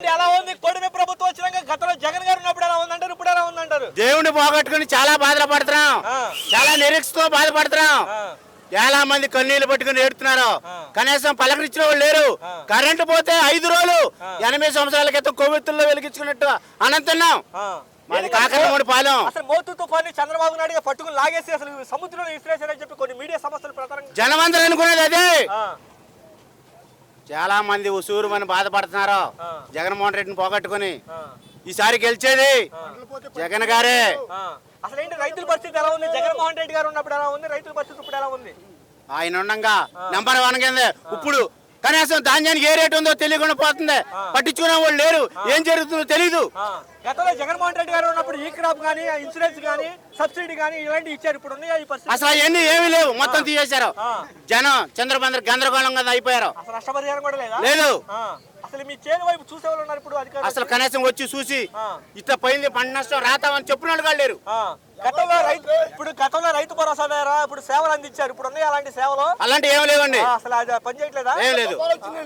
ఎలా ఉంది కొడిమి ప్రభుత్వం వచ్చినాక గతంలో జగన్ గారు ఉన్నప్పుడు ఎలా ఉందంటారు ఇప్పుడు ఎలా ఉందంటారు దేవుని పోగొట్టుకుని చాలా బాధలు పడుతున్నాం ఆ. చాలా నిరీక్షతో బాధపడుతున్నాం. చాలా మంది కన్నీళ్ళు పట్టుకుని ఏడుతున్నారు. కనీసం పలకరించిన వాళ్ళు లేరు. కరెంటు పోతే ఐదు రోజులు. ఎనభై సంవత్సరాల క్రితం కొవ్వెత్తుల్లో వెలిగించుకున్నట్టు అనంతున్నాం. మాది కాకరమూడి పాలెం అసలు మోతు తుఫాన్ని చంద్రబాబు నాయుడు గారు పట్టుకుని లాగేసి అసలు సముద్రంలో విసిరేసారని చెప్పి కొన్ని మీడియా సంస్థల ప్రకారం జనమందరూ అనుకునేది అదే. చాలా మంది ఉసూరు అని బాధపడుతున్నారు. జగన్మోహన్ రెడ్డిని పోగొట్టుకుని. ఈసారి గెలిచేది జగన్ గారే. అసలు ఏంటి రైతుల పరిస్థితి ఎలా ఉంది? జగన్మోహన్ రెడ్డి గారు ఉన్నప్పుడు ఎలా ఉంది? రైతుల పరిస్థితి ఇప్పుడు ఎలా ఉంది? ఆయన ఉండగా నెంబర్ వన్ కింద. ఇప్పుడు కనీసం ధాన్యానికి ఏ రేటు ఉందో తెలియకుండా పోతుంది. పట్టించుకునే వాళ్ళు లేరు. ఏం జరుగుతుందో తెలీదు. ఆ. గతంలో జగన్మోహన్ రెడ్డి గారు ఉన్నప్పుడు ఈ క్రాప్ కానీ ఇన్సూరెన్స్ కానీ సబ్సిడీ కానీ ఇలాంటివి ఇచ్చారు. ఇప్పుడు ఉన్నాయా అసలు అవన్నీ ఏమీ లేవు. మొత్తం తీసేశారు. జనం చంద్రబాబు అయిపోయారు. అసలు నష్టపరిహారం కూడా లేదా. అసలు మీ చేను వైపు చూసే వాళ్ళు ఉన్నారు ఇప్పుడు అధికారులు. అసలు కనీసం వచ్చి చూసి. ఇట్లా పోయింది పంట నష్టం రాతామని చెప్పిన వాళ్ళు లేరు. గతంలో రైతు ఇప్పుడు గతంలో రైతు భరోసా వేరా ఇప్పుడు సేవలు అందించారు. ఇప్పుడు ఉన్నాయి అలాంటి సేవలు? అలాంటి ఏమి లేవండి. అసలు అది పని చేయట్లేదా? ఏం లేదు.